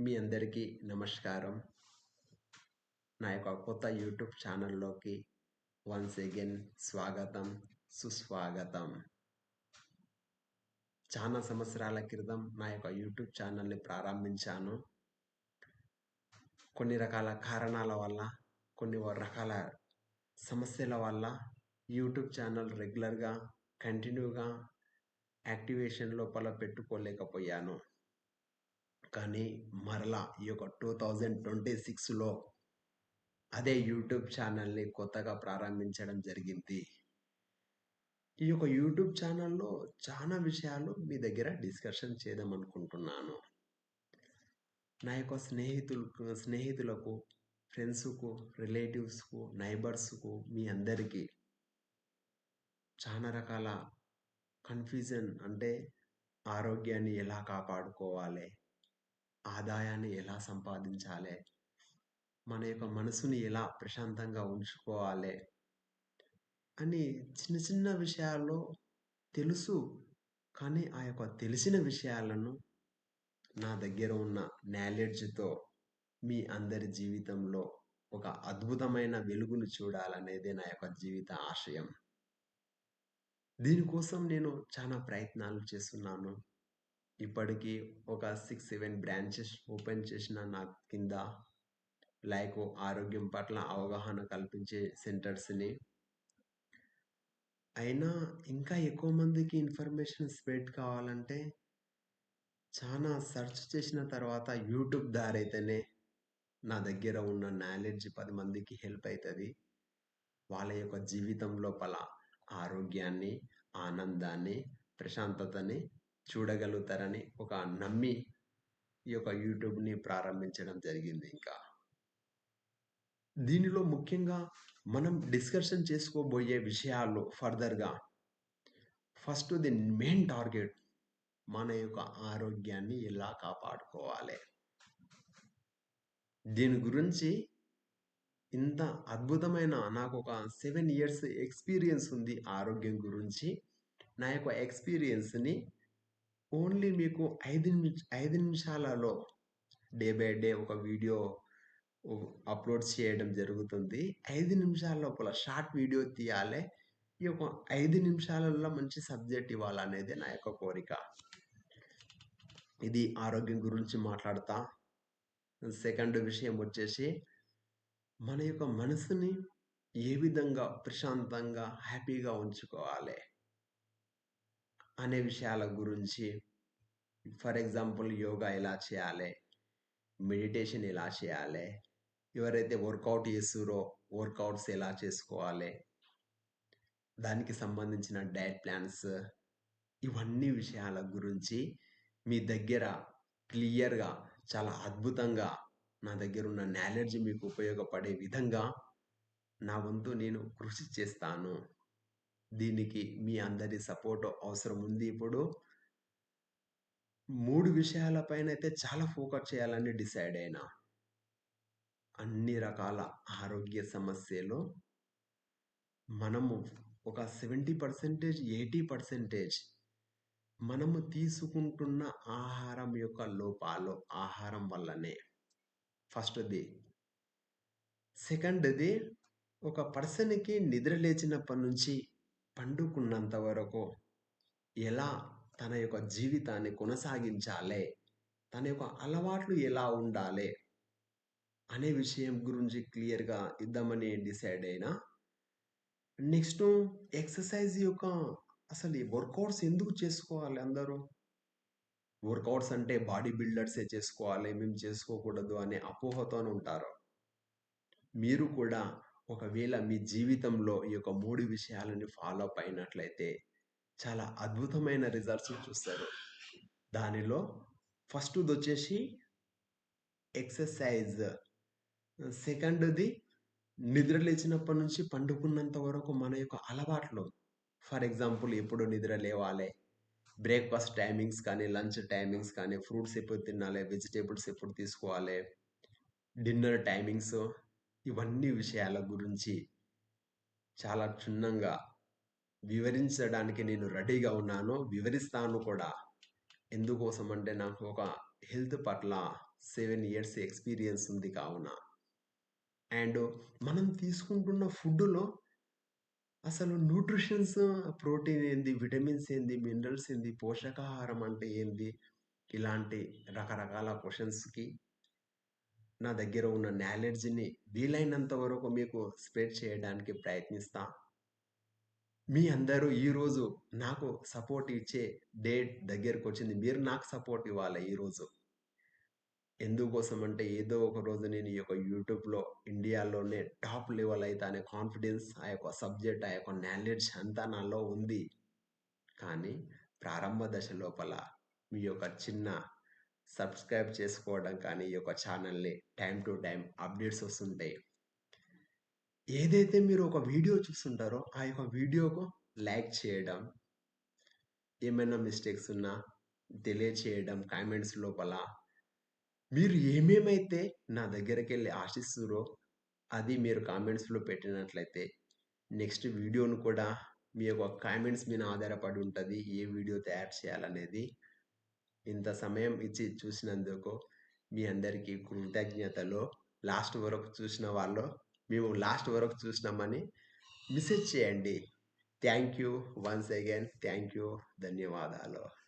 మీ అందరికీ నమస్కారం. నా యొక్క కొత్త యూట్యూబ్ ఛానల్లోకి వన్స్ అగైన్ స్వాగతం సుస్వాగతం. చాలా సంవత్సరాల క్రితం నా యొక్క యూట్యూబ్ ఛానల్ని ప్రారంభించాను. కొన్ని రకాల కారణాల వల్ల కొన్ని రకాల సమస్యల వల్ల యూట్యూబ్ ఛానల్ రెగ్యులర్గా కంటిన్యూగా యాక్టివేషన్ లోపల పెట్టుకోలేకపోయాను. కానీ మరలా ఈ యొక్క టూ థౌజండ్ ట్వంటీ సిక్స్లో అదే యూట్యూబ్ ఛానల్ని కొత్తగా ప్రారంభించడం జరిగింది. ఈ యొక్క యూట్యూబ్ ఛానల్లో చాలా విషయాలు మీ దగ్గర డిస్కషన్ చేద్దాం అనుకుంటున్నాను. నా యొక్క స్నేహితులకు స్నేహితులకు ఫ్రెండ్స్కు రిలేటివ్స్కు నైబర్స్కు మీ అందరికీ చాలా రకాల కన్ఫ్యూజన్ అంటే ఆరోగ్యాన్ని ఎలా కాపాడుకోవాలి ఆదాయాన్ని ఎలా సంపాదించాలి? మన యొక్క మనసుని ఎలా ప్రశాంతంగా ఉంచుకోవాలి? అని చిన్న చిన్న విషయాల్లో తెలుసు. కానీ ఆ యొక్క తెలిసిన విషయాలను నా దగ్గర ఉన్న నాలెడ్జ్తో మీ అందరి జీవితంలో ఒక అద్భుతమైన వెలుగును చూడాలనేదే నా యొక్క జీవిత ఆశయం. దీనికోసం నేను చాలా ప్రయత్నాలు చేస్తున్నాను. ఇప్పటికీ ఒక సిక్స్ సెవెన్ బ్రాంచెస్ ఓపెన్ చేసిన నా కింద లైక్ ఆరోగ్యం పట్ల అవగాహన కల్పించే సెంటర్స్ని అయినా ఇంకా ఎక్కువ మందికి ఇన్ఫర్మేషన్ స్ప్రెడ్ కావాలంటే చాలా సెర్చ్ చేసిన తర్వాత యూట్యూబ్ దారైతేనే నా దగ్గర ఉన్న నాలెడ్జ్ పది మందికి హెల్ప్ అవుతుంది వాళ్ళ యొక్క జీవితం లోపల ఆరోగ్యాన్ని ఆనందాన్ని ప్రశాంతతని చూడగలుగుతారని ఒక నమ్మి ఈ యొక్క యూట్యూబ్ని ప్రారంభించడం జరిగింది ఇంకా. దీనిలో ముఖ్యంగా మనం డిస్కషన్ చేసుకోబోయే విషయాలు ఫర్దర్గా. ఫస్ట్ ది మెయిన్ టార్గెట్ మన యొక్క ఆరోగ్యాన్ని ఎలా కాపాడుకోవాలి. దీని గురించి ఇంత అద్భుతమైన నాకు ఒక సెవెన్ ఇయర్స్ ఎక్స్పీరియన్స్ ఉంది ఆరోగ్యం గురించి. నా యొక్క ఎక్స్పీరియన్స్ని ఓన్లీ మీకు ఐదు నిమిష ఐదు నిమిషాలలో డే బై డే ఒక వీడియో అప్లోడ్ చేయడం జరుగుతుంది. ఐదు నిమిషాల లోపల షార్ట్ వీడియో తీయాలి. ఈ యొక్క ఐదు నిమిషాలలో మంచి సబ్జెక్ట్ ఇవ్వాలనేది నా యొక్క కోరిక. ఇది ఆరోగ్యం గురించి మాట్లాడతా. సెకండ్ విషయం వచ్చేసి మన యొక్క మనసుని ఏ విధంగా ప్రశాంతంగా హ్యాపీగా ఉంచుకోవాలి అనే విషయాల గురించి ఫర్ ఎగ్జాంపుల్ యోగా ఎలా చేయాలి? మెడిటేషన్ ఎలా చేయాలి? ఎవరైతే వర్కౌట్ చేస్తురో వర్కౌట్స్ ఎలా చేసుకోవాలి? దానికి సంబంధించిన డైట్ ప్లాన్స్ ఇవన్నీ విషయాల గురించి మీ దగ్గర క్లియర్గా చాలా అద్భుతంగా నా దగ్గర ఉన్న నాలెడ్జ్ మీకు ఉపయోగపడే విధంగా నా వంతు నేను కృషి చేస్తాను. దీనికి మీ అందరి సపోర్ట్ అవసరం ఉంది ఇప్పుడు. మూడు విషయాలపైన అయితే చాలా ఫోకస్ చేయాలని డిసైడ్ అయినా. అన్ని రకాల ఆరోగ్య సమస్యలు. మనము ఒక సెవెంటీ పర్సెంటేజ్ ఎయిటీ పర్సెంటేజ్ మనము తీసుకుంటున్న ఆహారం యొక్క లోపాలు ఆహారం వల్లనే. ఫస్ట్ది సెకండ్ది ఒక పర్సన్కి నిద్ర లేచినప్పటి నుంచి పండుకున్నంత వరకు ఎలా తన యొక్క జీవితాన్ని కొనసాగించాలి. తన యొక్క అలవాట్లు ఎలా ఉండాలి అనే విషయం గురించి క్లియర్గా ఇద్దామని డిసైడ్ అయినా నెక్స్ట్ ఎక్సర్సైజ్ యొక్క అసలు ఈ వర్కౌట్స్ ఎందుకు చేసుకోవాలి అందరూ? వర్కౌట్స్ అంటే బాడీ బిల్డర్సే చేసుకోవాలి మేము చేసుకోకూడదు అనే అపోహతోనే ఉంటారు. మీరు కూడా ఒకవేళ మీ జీవితంలో ఈ యొక్క మూడు విషయాలని ఫాలో అప్ అయినట్లయితే చాలా అద్భుతమైన రిజల్ట్స్ చూస్తారు. దానిలో ఫస్ట్ది వచ్చేసి ఎక్సర్సైజ్ సెకండ్ది నిద్ర లేచినప్పటి నుంచి పండుకున్నంత వరకు మన యొక్క అలవాట్లు. ఫర్ ఎగ్జాంపుల్ ఎప్పుడు నిద్ర లేవాలి? బ్రేక్ఫాస్ట్ టైమింగ్స్ కానీ లంచ్ టైమింగ్స్ కానీ ఫ్రూట్స్ ఎప్పుడు తినాలి? వెజిటేబుల్స్ ఎప్పుడు తీసుకోవాలి? డిన్నర్ టైమింగ్స్ ఇవన్నీ విషయాల గురించి చాలా క్షుణ్ణంగా వివరించడానికి నేను రెడీగా ఉన్నాను. వివరిస్తాను కూడా. ఎందుకోసం అంటే నాకు ఒక హెల్త్ పట్ల సెవెన్ ఇయర్స్ ఎక్స్‌పీరియన్స్ ఉంది కావున. అండ్ మనం తీసుకుంటున్న ఫుడ్‌లో అసలు న్యూట్రిషన్స్, ప్రోటీన్ ఏంది, విటమిన్స్ ఏంది, మినరల్స్ ఏంది, పోషకాహారం అంటే ఏంది, ఇలాంటి రకరకాల క్వశ్చన్స్కి నా దగ్గర ఉన్న నాలెడ్జ్‌ని వీలైనంత వరకు మీకు స్ప్రెడ్ చేయడానికి ప్రయత్నిస్తా. మీ అందరూ ఈరోజు నాకు సపోర్ట్ ఇచ్చే డేట్ దగ్గరకొచ్చింది. మీరు నాకు సపోర్ట్ ఇవ్వాలి ఈరోజు. ఎందుకోసం అంటే ఏదో ఒక రోజు నేను ఈ యొక్క యూట్యూబ్‌లో ఇండియాలోనే టాప్ లెవెల్ అయితే అనే కాన్ఫిడెన్స్, ఆ యొక్క సబ్జెక్ట్, ఆ యొక్క నాలెడ్జ్ అంతా నాలో ఉంది. కానీ ప్రారంభ దశ లోపల మీ యొక్క చిన్న సబ్స్క్రైబ్ చేసుకోవడం కానీ, ఈ యొక్క ఛానల్‌ని టైం టు టైం అప్డేట్స్ వస్తుంటాయి. ఏదైతే మీరు ఒక వీడియో చూస్తుంటారో, ఆ యొక్క వీడియోకు లైక్ చేయడం, ఏమైనా మిస్టేక్స్ ఉన్నా తెలియచేయడం కామెంట్స్ లోపల. మీరు ఏమేమైతే నా దగ్గరకెళ్ళి ఆశిస్తురో అది మీరు కామెంట్స్‌లో పెట్టినట్లయితే, నెక్స్ట్ వీడియోను కూడా మీ యొక్క కామెంట్స్ మీద ఆధారపడి ఉంటుంది ఏ వీడియో తయారు చేయాలనేది. ఇంత సమయం ఇచ్చి చూసినందుకు మీ అందరికీ కృతజ్ఞతలు. లాస్ట్ వరకు చూసిన వాళ్ళు, మేము లాస్ట్ వరకు చూసినామని మెసేజ్ చేయండి. Thank you. Once again thank you. ధన్యవాదాలు.